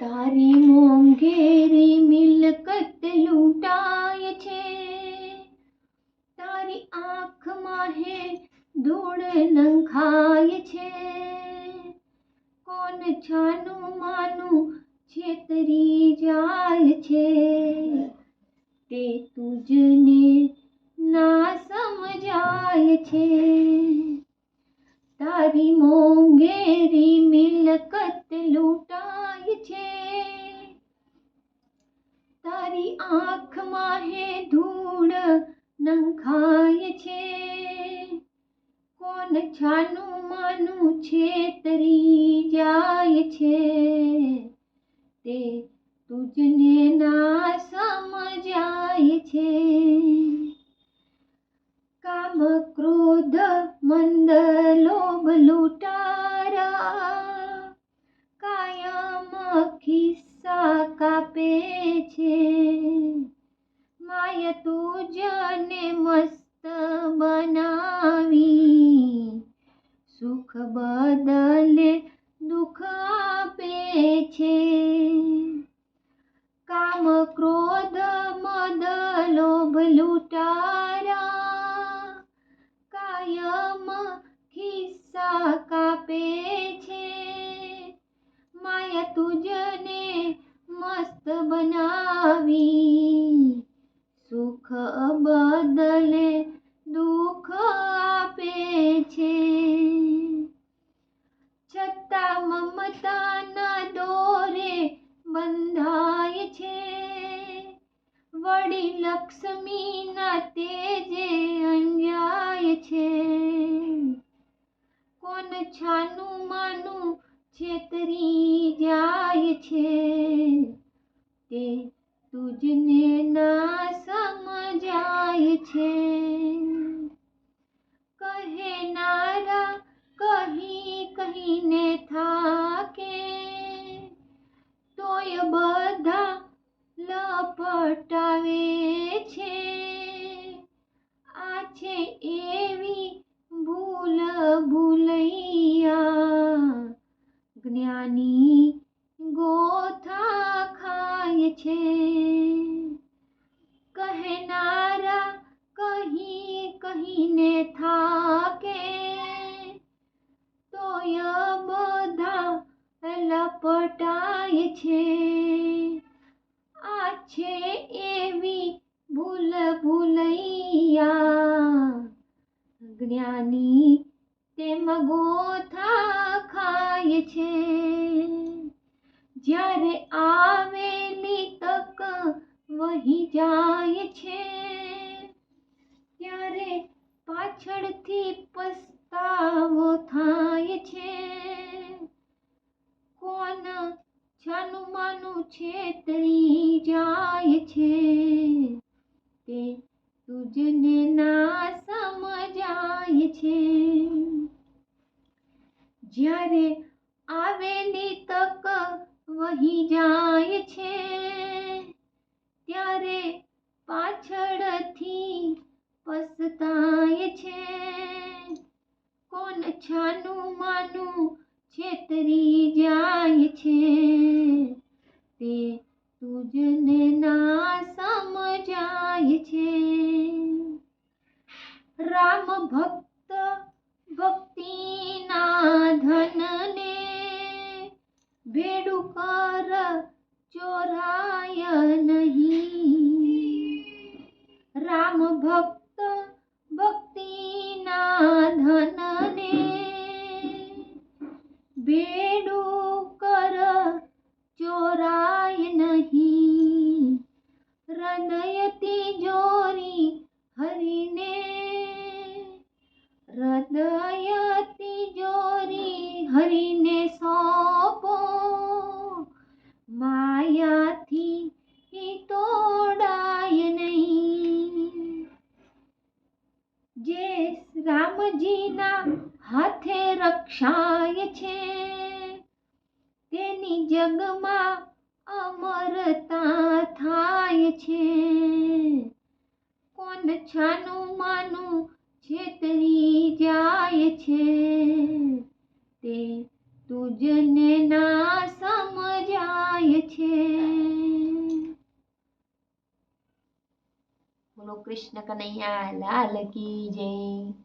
તારી મોંઘેરી મિલકત લૂંટાય છે. તારી આંખમાં હે ધૂળ નંખાય છે. કોણ છાનું માનું છેતરી જાય છે? તે તુજને ના સમજાય છે. તારી મોંઘેરી મિલકત લૂંટાય નંખાય છે. કોણ છાનું માનું છેતરી જાય છે? તે તુજને ના સમજાય છે. લૂંટારા કાયમ ખિસ્સા કાપે છે માયા તુજને મસ્ત બનાવી સુખ બદલે દુઃખ આપે છે છતાં મમતાના દોરે લક્ષ્મીના તેજે અન્યાય છે. કોણ છાનું માનું છેતરી જાય છે? તે તુજને ના સમજાય છે. લપટાવે છે. આ છે એવી ભૂલ ભૂલૈયા. જ્ઞાની ગોથા ખાય છે. કહેનારા કહી કહીને થાકે. તોય બધા લપટાય છે. છે એવી ભૂલ ભૂલૈયા. જ્ઞાની તેમ ગોથા ખાય છે. જ્યારે આવેલી તક વહી જાય છે, ત્યારે પાછળથી પસ્તાવો થાય છે. છેતરી જાય છે. તે તુજને ના સમજાય છે. જ્યારે આવેલી તક વહી જાય છે, ત્યારે પાછળથી પસ્તાય છે. કોણ છાનું માનું છેતરી જાય છે. તે તુજને ના સમજાય છે. રામ ભક્ત ભક્તિના ધનને ભેડું કર ચોરાય નહીં. રામ ભક્ત ભક્તિના ધનને ભેડું રક્ષાય છે. તેની જગમાં અમરતા થાય છે. કોણ છાનું માનું છેતરી જાય છે? તે તુજને ના સમજાય છે. બોલો કૃષ્ણ કનૈયા, લાલ કી જય.